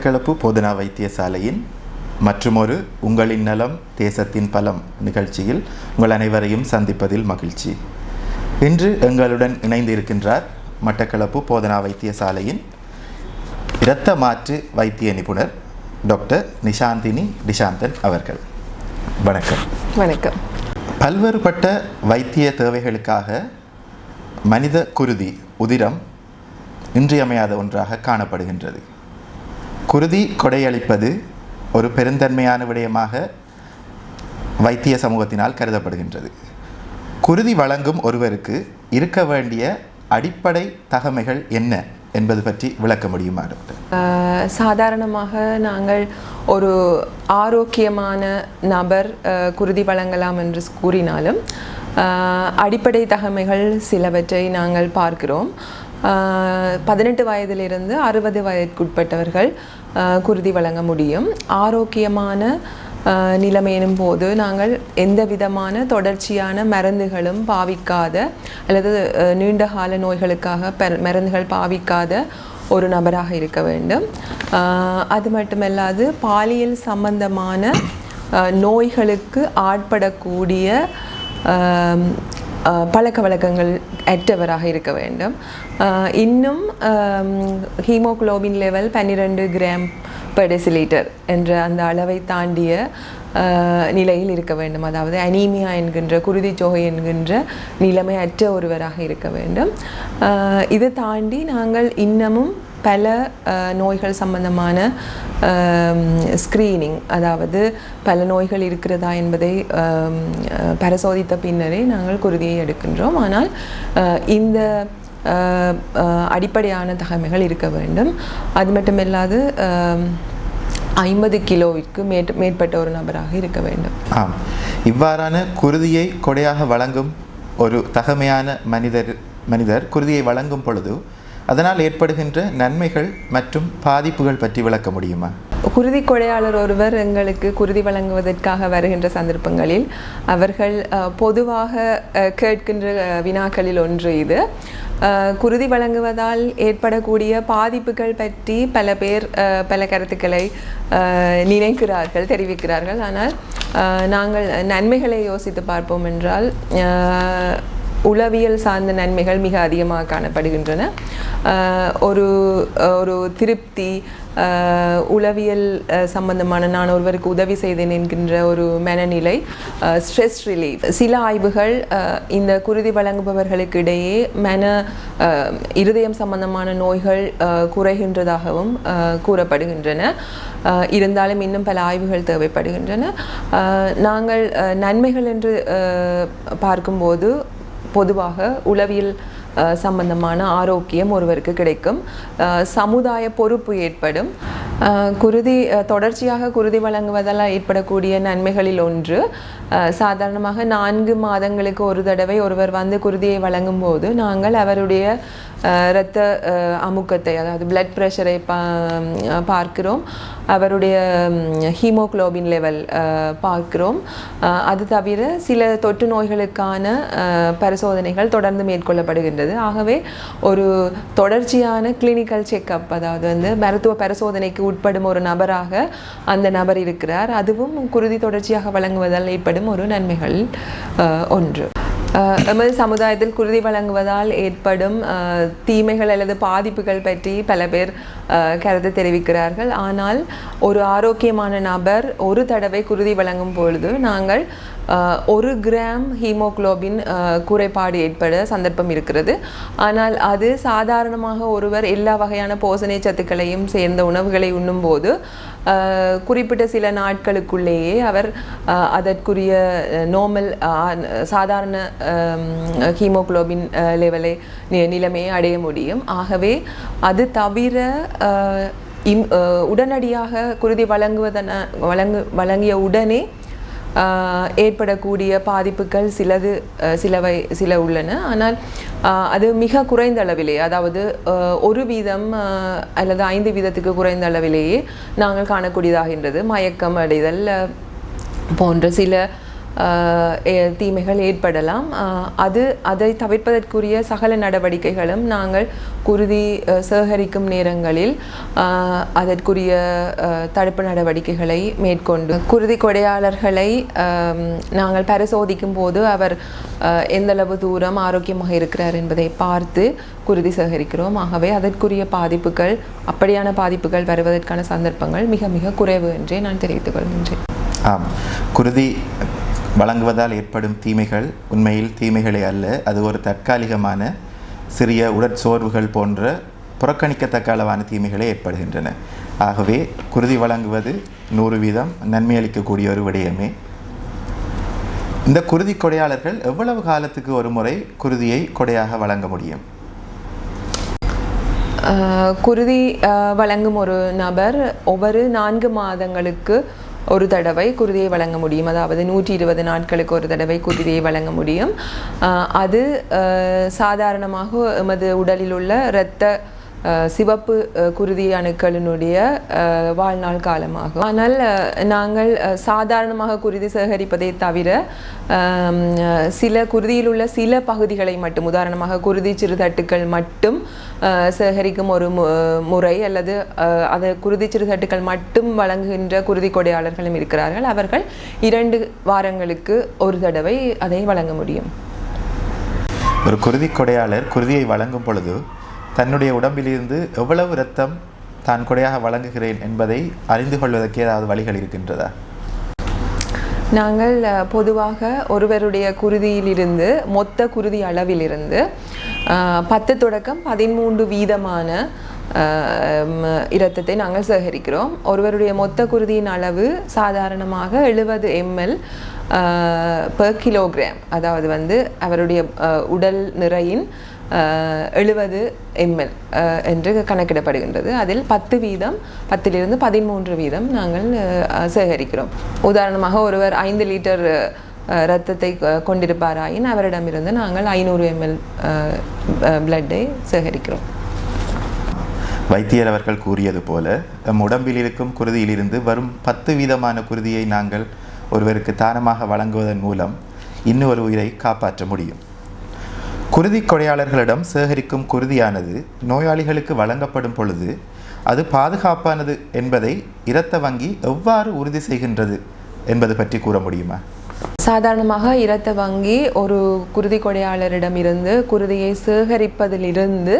மட்டக்களப்பு போதனா வைத்தியசாலையின் மற்றுமொரு உங்களின் நலம் தேசத்தின் பலம் நிகழ்ச்சியில் உங்கள் அனைவரையும் சந்திப்பதில் மகிழ்ச்சி. இன்று எங்களுடன் இணைந்திருக்கின்றார் மட்டக்களப்பு போதனா வைத்தியசாலையின் இரத்த மாற்று வைத்திய நிபுணர் டாக்டர் நிஷாந்தினி டிஷாந்தன் அவர்கள். வணக்கம். வணக்கம். பல்வேறுபட்ட வைத்திய தேவைகளுக்காக மனித குருதி உதிரம் இன்றியமையாத ஒன்றாக காணப்படுகின்றது. குருதி கொடையளிப்பது ஒரு பெருந்தன்மையான விடயமாக வைத்திய சமூகத்தினால் கருதப்படுகின்றது. குருதி வழங்கும் ஒருவருக்கு இருக்க வேண்டிய அடிப்படை தகமைகள் என்ன என்பது பற்றி விளக்க முடியுமா டாக்டர்? சாதாரணமாக நாங்கள் ஒரு ஆரோக்கியமான நபர் குருதி வழங்கலாம் என்று கூறினாலும் அடிப்படை தகமைகள் சிலவற்றை நாங்கள் பார்க்கிறோம். பதினெட்டு வயதிலிருந்து அறுபது வயதுக்குட்பட்டவர்கள் குருதி வழங்க முடியும். ஆரோக்கியமான நிலைமையினும் போது நாங்கள் எந்த விதமான தொடர்ச்சியான மருந்துகளும் பாவிக்காத அல்லது நீண்டகால நீண்ட கால நோய்களுக்காக மருந்துகள் பாவிக்காத ஒரு நபராக இருக்க வேண்டும். அது மட்டுமல்லாது பாலியல் சம்பந்தமான நோய்களுக்கு ஆட்படக்கூடிய பழக்க வழக்கங்கள் அற்றவராக இருக்க வேண்டும். இன்னும் ஹீமோகுளோபின் லெவல் பன்னிரெண்டு கிராம் per டெசிலிட்டர் என்ற அந்த அளவை தாண்டிய நிலையில் இருக்க வேண்டும். அதாவது அனீமியா என்கின்ற குருதிச்சோகை என்கின்ற நிலைமை அற்ற ஒருவராக இருக்க வேண்டும். இது தாண்டி நாங்கள் இன்னமும் பல நோய்கள் சம்பந்தமான ஸ்க்ரீனிங் அதாவது பல நோய்கள் இருக்கிறதா என்பதை பரிசோதித்த பின்னரே நாங்கள் குருதியை எடுக்கின்றோம். ஆனால் இந்த அடிப்படையான தகமைகள் இருக்க வேண்டும். அது மட்டுமில்லாது ஐம்பது கிலோவிற்கு மேட் மேற்பட்ட ஒரு நபராக இருக்க வேண்டும். ஆம். இவ்வாறான குருதியை கொடையாக வழங்கும் ஒரு தகமையான மனிதர் மனிதர் குருதியை வழங்கும் பொழுது அதனால் ஏற்படுகின்ற நன்மைகள் மற்றும் பாதிப்புகள் பற்றி விளக்க முடியுமா? குருதி கொடையாளர் ஒருவர் எங்களுக்கு குருதி வழங்குவதற்காக வருகின்ற சந்தர்ப்பங்களில் அவர்கள் பொதுவாக கேட்கின்ற வினாக்களில் ஒன்று இது. குருதி வழங்குவதால் ஏற்படக்கூடிய பாதிப்புகள் பற்றி பல பேர் பல கருத்துக்களை நினைக்கிறார்கள் தெரிவிக்கிறார்கள். ஆனால் நாங்கள் நன்மைகளை யோசித்து பார்ப்போம் என்றால் உளவியல் சார்ந்த நன்மைகள் மிக அதிகமாக காணப்படுகின்றன. ஒரு ஒரு திருப்தி உளவியல் சம்பந்தமான நான் ஒருவருக்கு உதவி செய்தேன் என்கின்ற ஒரு மனநிலை ஸ்ட்ரெஸ் ரிலீஃப் சில ஆய்வுகள் இந்த குருதி வழங்குபவர்களுக்கு இடையே மன இருதயம் சம்பந்தமான நோய்கள் குறைகின்றதாகவும் கூறப்படுகின்றன. இருந்தாலும் இன்னும் பல ஆய்வுகள் தேவைப்படுகின்றன. நாங்கள் நன்மைகள் என்று பார்க்கும்போது பொதுவாக உளவியல் சம்பந்தமான ஆரோக்கியம் ஒருவருக்கு கிடைக்கும். சமுதாய பொறுப்பு ஏற்படும். குருதி தொடர்ச்சியாக குருதி வழங்குவதால் ஏற்படக்கூடிய நன்மைகளில் ஒன்று சாதாரணமாக நான்கு மாதங்களுக்கு ஒரு தடவை ஒருவர் வந்து குருதியை வழங்கும் போது நாங்கள் அவருடைய இரத்த அமுக்கத்தை அதாவது பிளட் ப்ரெஷரை பா பார்க்கிறோம். அவருடைய ஹீமோகுளோபின் லெவல் பார்க்கிறோம். அது தவிர சில தொற்று நோய்களுக்கான பரிசோதனைகள் தொடர்ந்து மேற்கொள்ளப்படுகின்றது. ஆகவே ஒரு தொடர்ச்சியான கிளினிக்கல் செக்கப் அதாவது வந்து மருத்துவ பரிசோதனைக்கு உட்படும் ஒரு நபராக அந்த நபர் இருக்கிறார். அதுவும் குருதி தொடர்ச்சியாக வழங்குவதால் ஏற்படும் ஒரு நன்மைகள் ஒன்று. அஹ், எமது சமுதாயத்தில் குருதி வழங்குவதால் ஏற்படும் தீமைகள் அல்லது பாதிப்புகள் பற்றி பல பேர் அஹ், கருத்து தெரிவிக்கிறார்கள். ஆனால் ஒரு ஆரோக்கியமான நபர் ஒரு தடவை குருதி வழங்கும் பொழுது நாங்கள் ஒரு கிராம் ஹீமோகுளோபின் குறைபாடு ஏற்பட சந்தர்ப்பம் இருக்கிறது. ஆனால் அது சாதாரணமாக ஒருவர் எல்லா வகையான போசனை சத்துக்களையும் சேர்ந்த உணவுகளை உண்ணும்போது குறிப்பிட்ட சில நாட்களுக்குள்ளேயே அவர் அதற்குரிய நோமல் சாதாரண ஹீமோகுளோபின் லெவலை நிலைமையை அடைய முடியும். ஆகவே அது தவிர இம் உடனடியாக குருதி வழங்குவதன வழங்கு வழங்கிய உடனே ஏற்படக்கூடிய பாதிப்புகள் சிலது சிலவை சில உள்ளன. ஆனால் அது மிக குறைந்த அளவிலே அதாவது ஒரு வீதம் அல்லது ஐந்து வீதத்துக்கு குறைந்த அளவிலேயே நாங்கள் காணக்கூடியதாகின்றது. மயக்கம் அடைதல் போன்ற சில தீமைகள் ஏற்படலாம். அது அதை தவிர்ப்பதற்குரிய சகல நடவடிக்கைகளும் நாங்கள் குருதி சேகரிக்கும் நேரங்களில் அதற்குரிய தடுப்பு நடவடிக்கைகளை மேற்கொண்டு குருதி கொடையாளர்களை நாங்கள் பரிசோதிக்கும் போது அவர் எந்தளவு தூரம் ஆரோக்கியமாக இருக்கிறார் என்பதை பார்த்து குருதி சேகரிக்கிறோம். ஆகவே அதற்குரிய பாதிப்புகள் அப்படியான பாதிப்புகள் வருவதற்கான சந்தர்ப்பங்கள் மிக மிக குறைவு என்றே நான் தெரிவித்துக் கொள்கின்றேன். ஆம். குருதி வழங்குவதால் ஏற்படும் தீமைகள் உண்மையில் தீமைகளே அல்ல. அது ஒரு தற்காலிகமான சிறிய உடற்சோர்வுகள் போன்ற புறக்கணிக்கத்தக்க அளவான தீமைகளே ஏற்படுகின்றன. ஆகவே குருதி வழங்குவது நூறு வீதம் நன்மை அளிக்கக்கூடிய ஒரு விடயமே. இந்த குருதி கொடையாளர்கள் எவ்வளவு காலத்துக்கு ஒரு முறை குருதியை கொடையாக வழங்க முடியும்? ஆஹ் குருதி ஆஹ் வழங்கும் ஒரு நபர் ஒவ்வொரு நான்கு மாதங்களுக்கு ஒரு தடவை குருதியை வழங்க முடியும். அதாவது நூற்றி இருபது நாட்களுக்கு ஒரு தடவை குருதியை வழங்க முடியும். அது ஆஹ் சாதாரணமாக எமது உடலில் உள்ள இரத்த சிவப்பு குருதி அணுக்களினுடைய வாழ்நாள் காலமாகும். ஆனால் நாங்கள் சாதாரணமாக குருதி சேகரிப்பதை தவிர சில குருதியில் உள்ள சில பகுதிகளை மட்டும் உதாரணமாக குருதி சிறுதட்டுக்கள் மட்டும் ஆஹ் சேகரிக்கும் ஒரு மு- முறை அல்லது ஆஹ் அதை குருதி சிறுதட்டுக்கள் மட்டும் வழங்குகின்ற குருதி கொடையாளர்களும் இருக்கிறார்கள். அவர்கள் இரண்டு வாரங்களுக்கு ஒரு தடவை அதை வழங்க முடியும். ஒரு குருதி கொடையாளர் குருதியை வழங்கும் பொழுது தன்னுடைய உடம்பிலிருந்து எவ்வளவு இரத்தம் தான் கொடையாக வழங்குகிறேன் என்பதை அறிந்து கொள்வதற்கு ஏதாவது வழிகள் இருக்கின்றதா? நாங்கள் பொதுவாக ஒருவருடைய குருதியிலிருந்து மொத்த குருதி அளவிலிருந்து பத்து தொடக்கம் பதிமூன்று வீதமான இரத்தத்தை நாங்கள் சேகரிக்கிறோம். ஒருவருடைய மொத்த குருதியின் அளவு சாதாரணமாக எழுபது எம்எல் பெர் கிலோகிராம் அதாவது வந்து அவருடைய உடல் நிறையின் எழுபது எம்எல் என்று கணக்கிடப்படுகின்றது. அதில் பத்து வீதம் பத்திலிருந்து பதிமூன்று வீதம் நாங்கள் சேகரிக்கிறோம். உதாரணமாக ஒருவர் ஐந்து லிட்டர் ரத்தத்தை இரத்தத்தை கொ- கொண்டிருப்பாராயின் அவரிடமிருந்து நாங்கள் ஐநூறு எம்எல் பிளட்டை சேகரிக்கிறோம். வைத்தியர் அவர்கள் கூறியது போல நம் உடம்பில் இருக்கும் குருதியிலிருந்து வரும் பத்து வீதமான குருதியை நாங்கள் ஒருவருக்கு தானமாக வழங்குவதன் மூலம் இன்னொரு உயிரை காப்பாற்ற முடியும். குருதி கொடையாளர்களிடம் சேகரிக்கும் குருதியானது நோயாளிகளுக்கு வழங்கப்படும் பொழுது அது பாதுகாப்பானது என்பதை இரத்த வங்கி எவ்வாறு உறுதி செய்கின்றது என்பது பற்றி கூற முடியுமா? சாதாரணமாக இரத்த வங்கி ஒரு குருதி கொடையாளரிடமிருந்து குருதியை சேகரிப்பதிலிருந்து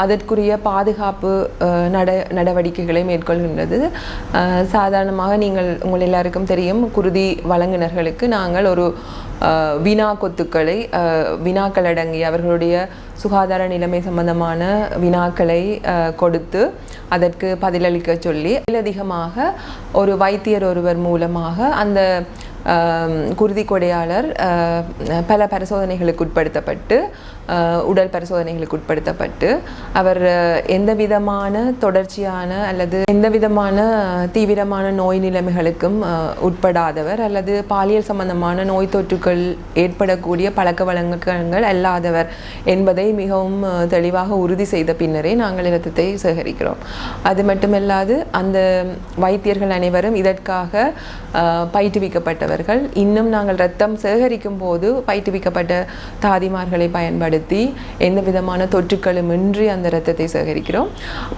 அதற்குரிய பாதுகாப்பு நட நடவடிக்கைகளை மேற்கொள்கின்றது. சாதாரணமாக நீங்கள் உங்கள் எல்லாருக்கும் தெரியும் குருதி வழங்குனர்களுக்கு நாங்கள் ஒரு வினா கொத்துக்களை வினாக்கள் அடங்கி அவர்களுடைய சுகாதார நிலைமை சம்பந்தமான வினாக்களை கொடுத்து அதற்கு பதிலளிக்க சொல்லி மேலதிகமாக ஒரு வைத்தியர் ஒருவர் மூலமாக அந்த குருதி கொடையாளர் பல பரிசோதனைகளுக்கு உட்படுத்தப்பட்டு உடல் பரிசோதனைகளுக்கு உட்படுத்தப்பட்டு அவர் எந்த விதமான தொடர்ச்சியான அல்லது எந்த விதமான தீவிரமான நோய் நிலைமைகளுக்கும் உட்படாதவர் அல்லது பாலியல் சம்பந்தமான நோய் தொற்றுக்கள் ஏற்படக்கூடிய பழக்க வழக்கங்கள் அல்லாதவர் என்பதை மிகவும் தெளிவாக உறுதி செய்த பின்னரே நாங்கள் இரத்தத்தை சேகரிக்கிறோம். அது மட்டுமல்லாது அந்த வைத்தியர்கள் அனைவரும் இதற்காக பயிற்றுவிக்கப்பட்டவர்கள். இன்னும் நாங்கள் ரத்தம் சேகரிக்கும் போது பயிற்றுவிக்கப்பட்ட தாதிமார்களை பயன்படுத்த எந்த விதமான தொற்றுக்களும் இன்றி அந்த இரத்தத்தை சேகரிக்கிறோம்.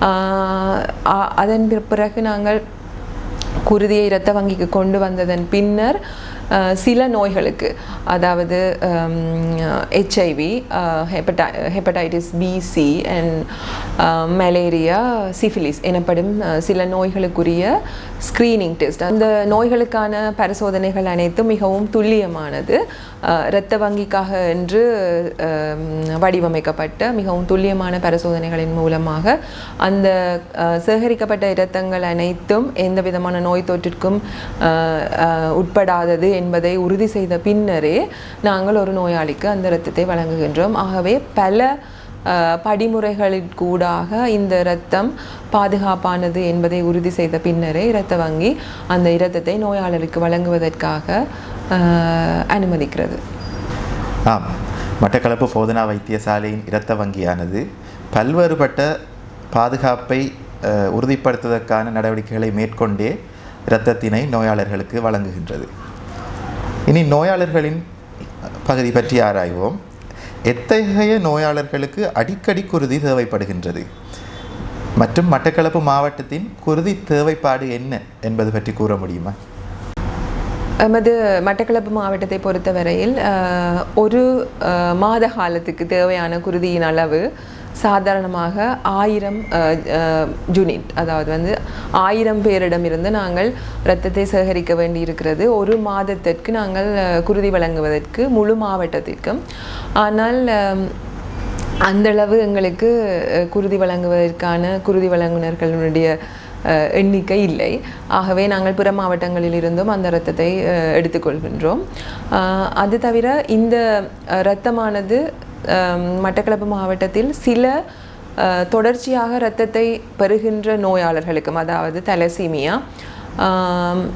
ஆஹ், அ- அதன் பிறகு நாங்கள் குருதியை இரத்த வங்கிக்கு கொண்டு வந்ததன் பின்னர் சில நோய்களுக்கு. அதாவது HIV ஹெப்படை hepatitis B C and malaria syphilis எனப்படும் சில நோய்களுக்குரிய ஸ்க்ரீனிங் டெஸ்ட் அந்த நோய்களுக்கான பரிசோதனைகள் அனைத்தும் மிகவும் துல்லியமானது. இரத்த வங்கிக்காக என்று வடிவமைக்கப்பட்ட மிகவும் துல்லியமான பரிசோதனைகளின் மூலமாக அந்த சேகரிக்கப்பட்ட இரத்தங்கள் அனைத்தும் எந்த விதமான நோய் தொற்றிற்கும் உட்படாதது என்பதை உறுதி செய்த பின்னரே நாங்கள் ஒரு நோயாளிக்கு அந்த இரத்தத்தை வழங்குகின்றோம். ஆகவே பல அஹ், படிமுறைகளிற்கூடாக இந்த இரத்தம் பாதுகாப்பானது என்பதை உறுதி செய்த பின்னரே இரத்த வங்கி அந்த இரத்தத்தை நோயாளருக்கு வழங்குவதற்காக அனுமதிக்கிறது. ஆம். மட்டக்களப்பு போதனா வைத்தியசாலையின் இரத்த வங்கியானது பல்வேறுபட்ட பாதுகாப்பை உறுதிப்படுத்துவதற்கான நடவடிக்கைகளை மேற்கொண்டே இரத்தத்தினை நோயாளர்களுக்கு வழங்குகின்றது. இனி நோயாளர்களின் பகுதி பற்றி ஆராய்வோம். எத்தகைய நோயாளர்களுக்கு அடிக்கடி குருதி தேவைப்படுகின்றது? மற்றும் மட்டக்களப்பு மாவட்டத்தின் குருதி தேவைப்பாடு என்ன என்பது பற்றி கூற முடியுமா? எமது மட்டக்களப்பு மாவட்டத்தை பொறுத்தவரையில் ஒரு மாத காலத்துக்கு தேவையான குருதியின் அளவு சாதாரணமாக ஆயிரம் ஜூனிட் அதாவது வந்து ஆயிரம் பேரிடமிருந்து நாங்கள் இரத்தத்தை சேகரிக்க வேண்டி இருக்கிறது ஒரு மாதத்திற்கு நாங்கள் குருதி வழங்குவதற்கு முழு மாவட்டத்திற்கும். ஆனால் அந்தளவு எங்களுக்கு குருதி வழங்குவதற்கான குருதி வழங்குனர்களுடைய எண்ணிக்கை இல்லை. ஆகவே நாங்கள் பிற மாவட்டங்களில் இருந்தும் அந்த இரத்தத்தை எடுத்துக்கொள்கின்றோம். அது தவிர இந்த இரத்தமானது மட்டக்களப்பு மாவட்டத்தில் சில தொடர்ச்சியாக இரத்தத்தை பெறுகின்ற நோயாளர்களுக்கும் அதாவது தலசீமியா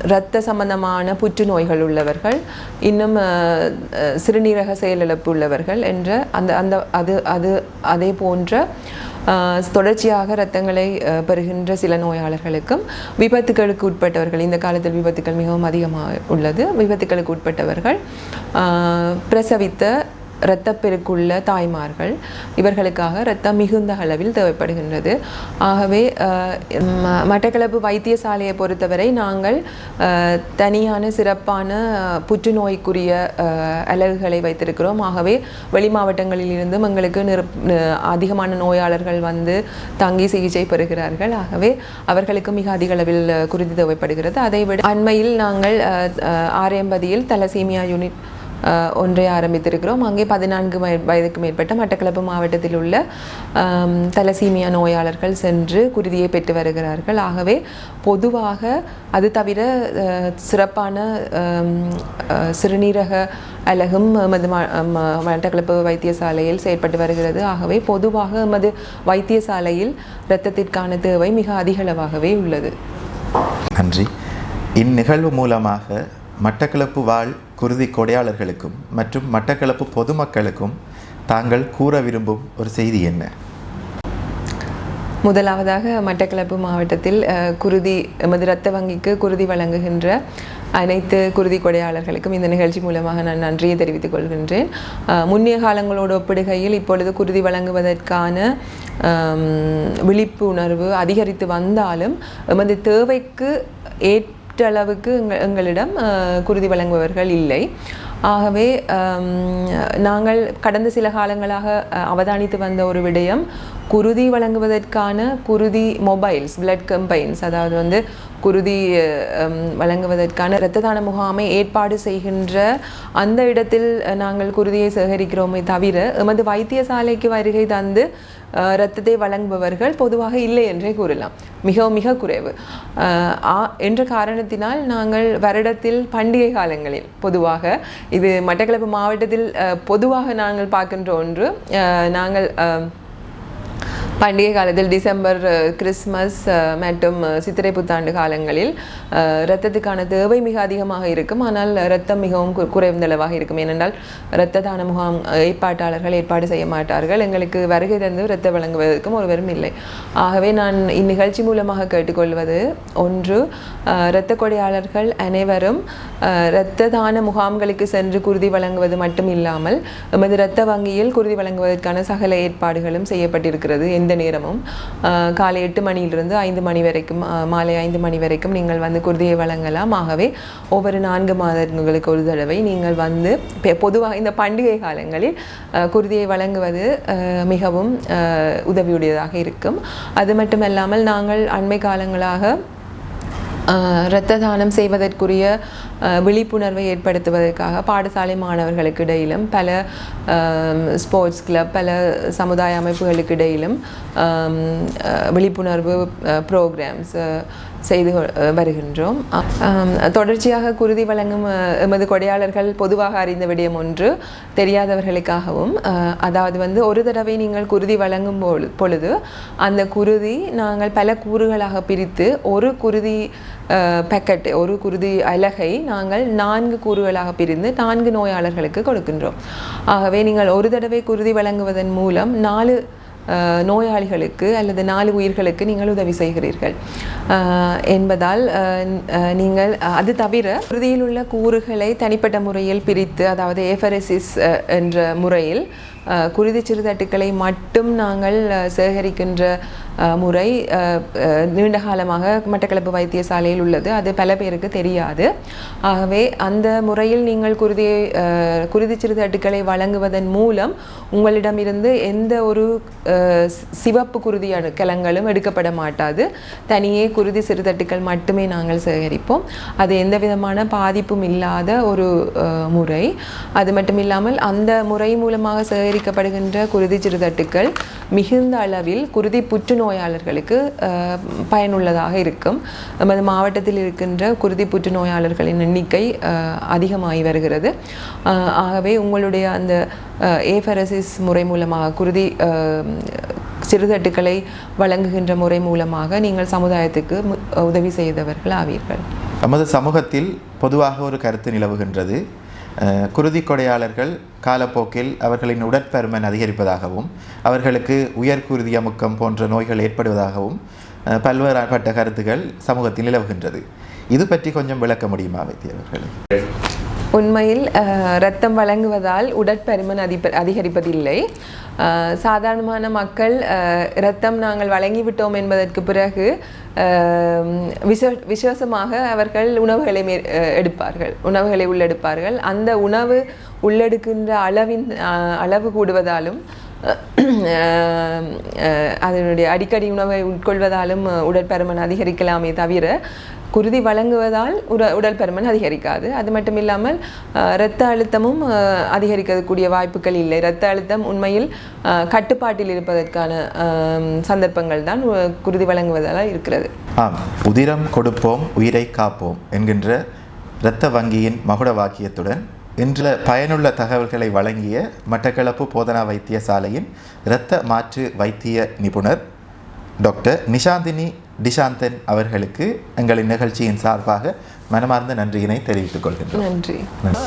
இரத்த சம்பந்தமான புற்றுநோய்கள் உள்ளவர்கள் இன்னும் சிறுநீரக செயலிழப்பு உள்ளவர்கள் என்ற அந்த அந்த அது அது அதே போன்ற தொடர்ச்சியாக இரத்தங்களை பெறுகின்ற சில நோயாளர்களுக்கும் விபத்துகளுக்கு உட்பட்டவர்கள் இந்த காலத்தில் விபத்துக்கள் மிகவும் அதிகமாக உள்ளது. விபத்துக்களுக்கு உட்பட்டவர்கள் பிரசவித்த இரத்தப்பெருக்குள்ள தாய்மார்கள் இவர்களுக்காக இரத்தம் மிகுந்த அளவில் தேவைப்படுகின்றது. ஆகவே மட்டக்களப்பு வைத்தியசாலையை பொறுத்தவரை நாங்கள் தனியான சிறப்பான புற்றுநோய்க்குரிய அலகுகளை வைத்திருக்கிறோம். ஆகவே வெளி மாவட்டங்களில் இருந்தும் எங்களுக்கு அதிகமான நோயாளர்கள் வந்து தங்கி சிகிச்சை பெறுகிறார்கள். ஆகவே அவர்களுக்கு மிக அதிக அளவில் குறித்து குருதி தேவைப்படுகிறது. அதைவிட அண்மையில் நாங்கள் அஹ், தலசீமியா யூனிட் ஒன்றை ஆரம்பித்திருக்கிறோம். அங்கே பதினான்கு வயதுக்கு மேற்பட்ட மட்டக்களப்பு மாவட்டத்தில் உள்ள தலசீமியா நோயாளர்கள் சென்று குருதியை பெற்று வருகிறார்கள். ஆகவே பொதுவாக அது தவிர சிறப்பான சிறுநீரக அலகும் எமது ம- மட்டக்களப்பு வைத்தியசாலையில் செயற்பட்டு வருகிறது. ஆகவே பொதுவாக எமது வைத்தியசாலையில் இரத்தத்திற்கான தேவை மிக அதிகளவாகவே உள்ளது. நன்றி. இந்நிகழ்வு மூலமாக மட்டக்களப்பு வாழ் குருதி கொடையாளர்களுக்கும் மற்றும் மட்டக்களப்பு பொதுமக்களுக்கும் தாங்கள் கூற விரும்பும் ஒரு செய்தி என்ன? முதலாவதாக மட்டக்களப்பு மாவட்டத்தில் குருதி எமது இரத்த வங்கிக்கு குருதி வழங்குகின்ற அனைத்து குருதி கொடையாளர்களுக்கும் இந்த நிகழ்ச்சி மூலமாக நான் நன்றியை தெரிவித்துக் கொள்கின்றேன். முன்னைய காலங்களோடு ஒப்பிடுகையில் இப்பொழுது குருதி வழங்குவதற்கான விழிப்புணர்வு அதிகரித்து வந்தாலும் எமது தேவைக்கு ஏற்ப அளவுக்கு எங்களிடம் குருதி வழங்குபவர்கள் இல்லை. ஆகவே நாங்கள் கடந்த சில காலங்களாக அவதானித்து வந்த ஒரு விடயம் குருதி வழங்குவதற்கான குருதி மொபைல்ஸ் பிளட் கம்பைன்ஸ் அதாவது வந்து குருதி வழங்குவதற்கான இரத்த தான முகாமை ஏற்பாடு செய்கின்ற அந்த இடத்தில் நாங்கள் குருதியை சேகரிக்கிறோமே தவிர எமது வைத்தியசாலைக்கு வருகை தந்து இரத்தத்தை வழங்குபவர்கள் பொதுவாக இல்லை என்றே கூறலாம். மிகவும் மிக குறைவு. ஆ- என்ற காரணத்தினால் நாங்கள் வருடத்தில் பண்டிகை காலங்களில் பொதுவாக இது மட்டக்களப்பு மாவட்டத்தில் பொதுவாக நாங்கள் பார்க்கின்ற ஒன்று நாங்கள் பண்டிகை காலத்தில் டிசம்பர் கிறிஸ்மஸ் மற்றும் சித்திரை புத்தாண்டு காலங்களில் இரத்தத்துக்கான தேவை மிக அதிகமாக இருக்கும். ஆனால் இரத்தம் மிகவும் கு- குறைந்தளவாக இருக்கும். ஏனென்றால் இரத்த தான முகாம் ஏற்பாட்டாளர்கள் ஏற்பாடு செய்ய மாட்டார்கள். எங்களுக்கு வருகை தந்து இரத்த வழங்குவதற்கும் ஒருவரும் இல்லை. ஆகவே நான் இந்நிகழ்ச்சி மூலமாக கேட்டுக்கொள்வது ஒன்று இரத்த கொடையாளர்கள் அனைவரும் இரத்த தான முகாம்களுக்கு சென்று குருதி வழங்குவது மட்டும் இல்லாமல் எமது இரத்த வங்கியில் குருதி வழங்குவதற்கான சகல ஏற்பாடுகளும் செய்யப்பட்டிருக்கிறது. எந்த நேரமும் காலை எட்டு மணியிலிருந்து ஐந்து மணி வரைக்கும் மாலை ஐந்து மணி வரைக்கும் நீங்கள் வந்து குருதியை வழங்கலாம். ஆகவே ஒவ்வொரு நான்கு மாதங்களுக்கு ஒரு தடவை நீங்கள் வந்து பொதுவாக இந்த பண்டிகை காலங்களில் குருதியை வழங்குவது மிகவும் உதவியுடையதாக இருக்கும். அது மட்டுமல்லாமல் நாங்கள் அண்மை காலங்களாக இரத்த தானம் செய்வதற்குரிய விழிப்புணர்வை ஏற்படுத்துவதற்காக பாடசாலை மாணவர்களுக்கு இடையிலும் பல ஸ்போர்ட்ஸ் கிளப் பல சமுதாய அமைப்புகளுக்கு இடையிலும் விழிப்புணர்வு ப்ரோக்ராம்ஸ் செய்து வருகின்றோம். தொடர்ச்சியாக குருதி வழங்கும் எமது கொடையாளர்கள் பொதுவாக அறிந்த விடயம் ஒன்று தெரியாதவர்களுக்காகவும் அதாவது வந்து ஒரு தடவை நீங்கள் குருதி வழங்கும் பொழுது அந்த குருதி நாங்கள் பல கூறுகளாக பிரித்து ஒரு குருதி பேக்கெட் ஒரு குருதி அலகை நாங்கள் நான்கு கூறுகளாக பிரிந்து நான்கு நோயாளர்களுக்கு கொடுக்கின்றோம். ஆகவே நீங்கள் ஒரு தடவை குருதி வழங்குவதன் மூலம் நாலு நோயாளிகளுக்கு அல்லது நாலு உயிர்களுக்கு நீங்கள் உதவி செய்கிறீர்கள். என்பதால் நீங்கள் அது தவிர உறுதியில் உள்ள கூறுகளை தனிப்பட்ட முறையில் பிரித்து அதாவது ஏஃபரசிஸ் என்ற முறையில் குருதி சிறுதட்டுக்களை மட்டும் நாங்கள் சேகரிக்கின்ற முறை நீண்ட காலமாக மட்டக்களப்பு வைத்தியசாலையில் உள்ளது. அது பல பேருக்கு தெரியாது. ஆகவே அந்த முறையில் நீங்கள் குருதியை குருதி சிறுதட்டுக்களை வழங்குவதன் மூலம் உங்களிடமிருந்து எந்த ஒரு சிவப்பு குருதி அணுக்கலங்களும் எடுக்கப்பட மாட்டாது. தனியே குருதி சிறுதட்டுக்கள் மட்டுமே நாங்கள் சேகரிப்போம். அது எந்த விதமான பாதிப்பும் இல்லாத ஒரு முறை. அது மட்டும் இல்லாமல் அந்த முறை மூலமாக சேகரிக்கப்படுகின்ற குருதி சிறுதட்டுக்கள் மிகுந்த அளவில் குருதி புற்றுநோய் புற்றுநோயாளர்களுக்கு பயனுள்ளதாக இருக்கும். நமது மாவட்டத்தில் இருக்கின்ற குருதி புற்றுநோயாளர்களின் எண்ணிக்கை அதிகமாகி வருகிறது. ஆகவே உங்களுடைய அந்த ஏஃபரசிஸ் முறை மூலமாக குருதி சிறுதட்டுக்களை வழங்குகின்ற முறை மூலமாக நீங்கள் சமுதாயத்துக்கு உதவி செய்தவர்கள் ஆவீர்கள் நமது சமூகத்தில் பொதுவாக ஒரு கருத்து நிலவுகின்றது. குருதி கொடையாளர்கள் காலப்போக்கில் அவர்களின் உடற்பருமன் அதிகரிப்பதாகவும் அவர்களுக்கு உயர் குருதி அமுக்கம் போன்ற நோய்கள் ஏற்படுவதாகவும் பல்வேறுபட்ட கருத்துகள் சமூகத்தில் நிலவுகின்றது. இது பற்றி கொஞ்சம் விளக்க முடியுமா வைத்திய அவர்களே? உண்மையில் ரத்தம் வழங்குவதால் உடற்பருமன் அதிப அதிகரிப்பதில்லை. சாதாரணமான மக்கள் ரத்தம் நாங்கள் வழங்கிவிட்டோம் என்பதற்கு பிறகு விச விசேஷமாக அவர்கள் உணவுகளை மே எடுப்பார்கள். உணவுகளை உள்ளெடுப்பார்கள். அந்த உணவு உள்ளெடுக்கின்ற அளவின் அளவு கூடுவதாலும் அதனுடைய அடிக்கடி உணவை உட்கொள்வதாலும் உடற்பருமன் அதிகரிக்கலாமே தவிர குருதி வழங்குவதால் உட உடல் பருமன் அதிகரிக்காது. அது மட்டும் இல்லாமல் இரத்த அழுத்தமும் அதிகரிக்கக்கூடிய வாய்ப்புகள் இல்லை. இரத்த அழுத்தம் உண்மையில் கட்டுப்பாட்டில் இருப்பதற்கான சந்தர்ப்பங்கள் தான் குருதி வழங்குவதால் இருக்கிறது. ஆம். உதிரம் கொடுப்போம் உயிரை காப்போம் என்கின்ற இரத்த வங்கியின் மகுட வாக்கியத்துடன் இன்று பயனுள்ள தகவல்களை வழங்கிய மட்டக்களப்பு போதனா வைத்தியசாலையின் இரத்த மாற்று வைத்திய நிபுணர் டாக்டர் நிஷாந்தினி டிஷாந்தன் அவர்களுக்கு எங்களின் நிகழ்ச்சியின் சார்பாக மனமார்ந்த நன்றியினை தெரிவித்துக் கொள்கின்றோம். நன்றி. நன்றி.